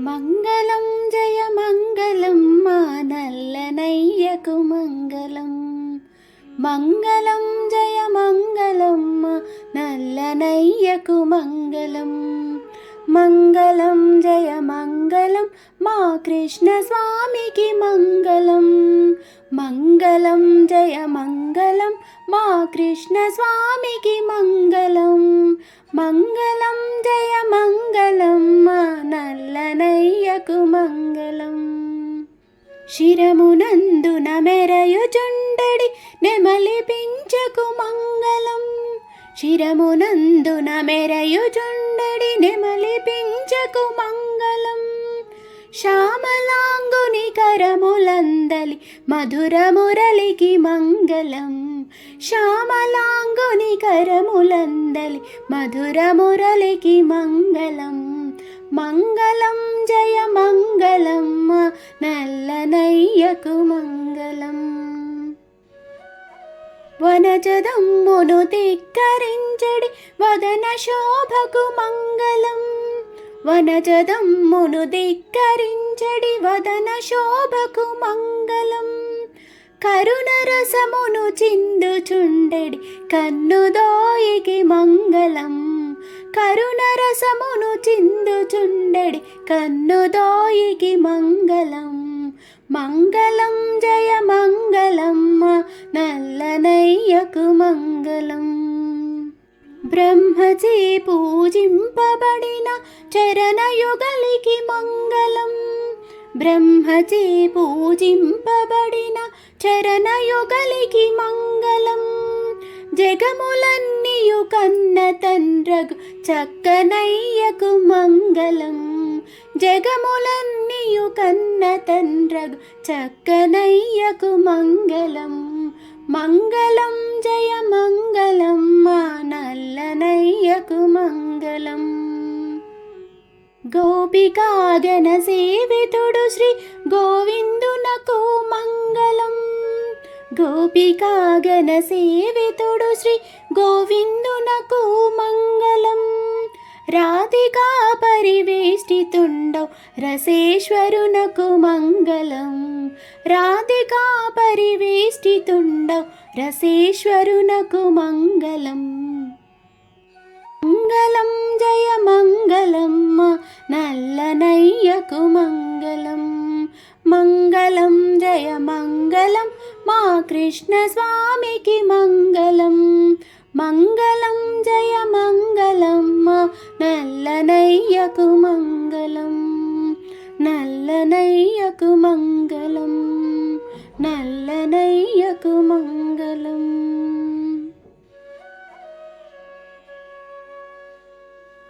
మంగళం జయ మంగళం మా నల్లనయ్యకు మంగళం. మంగళం జయ మంగళం మా నల్లనయ్యకు మంగళం. మంగళం జయ మంగళం మా కృష్ణస్వామికి మంగళం. మంగళం జయ మంగళం మా కృష్ణస్వామికి మంగళం. మంగళం జయ మంగళం మా నల్ల మనకు మంగళం. శిరమునందున మెరయుచుండడి నెమలి పించకు మంగళం. శిరమునందున మెరయుచుండడి నెమలి పించకు మంగళం. శ్యామలాంగుని కరములందలి మధుర మురళికి మంగళం. శ్యామలాంగుని కరములందలి మధుర మురళికి మంగళం. మంగళం జయ మంగళం మా నల్లనయ్యకు మంగళం. వనజదమ్మును ధిక్కరించడి వదన శోభకు మంగళం. వనజదమ్మును ధిక్కరించడి వదన శోభకు మంగళం. కరుణ రసమును చిందుచుండెడి కన్నుదోయికి మంగళం. కరుణ రసమును చిందుచుండెడి కన్నుదోయికి మంగళం. మంగళం జయ మంగళమ్మ నల్లనయ్యకు మంగళం. బ్రహ్మచే పూజింపబడిన చరణయుగలికి మంగళం. బ్రహ్మచే పూజింపబడిన చరణయుగలికి మంగళం. నీయు కన్న తండ్రగు చక్కనయ్యకు మంగళం జగములన్నీయు కన్న తండ్రగు చక్కనయ్యకు మంగళం మంగళం జయ మంగళం మా నల్లనయ్యకు మంగళం గోపికాగన సేవితుడు శ్రీ గోవిందు గోపికాగన సేవితుడు శ్రీ గోవిందునకు మంగళం. రాధికా పరివేష్టితుండౌ రసేశ్వరునకు మంగళం. రాధికా పరివేష్టితుండౌ రసేశ్వరునకు మంగళం. మంగళం జయ మంగళం నల్లనయ్యకు మంగళం. మంగళం జయ మంగళం మా కృష్ణ స్వామికి మంగళం. మంగళం జయ మంగళం నల్లనయ్యకు మంగళం. నల్లనయ్యకు మంగళం. నల్ల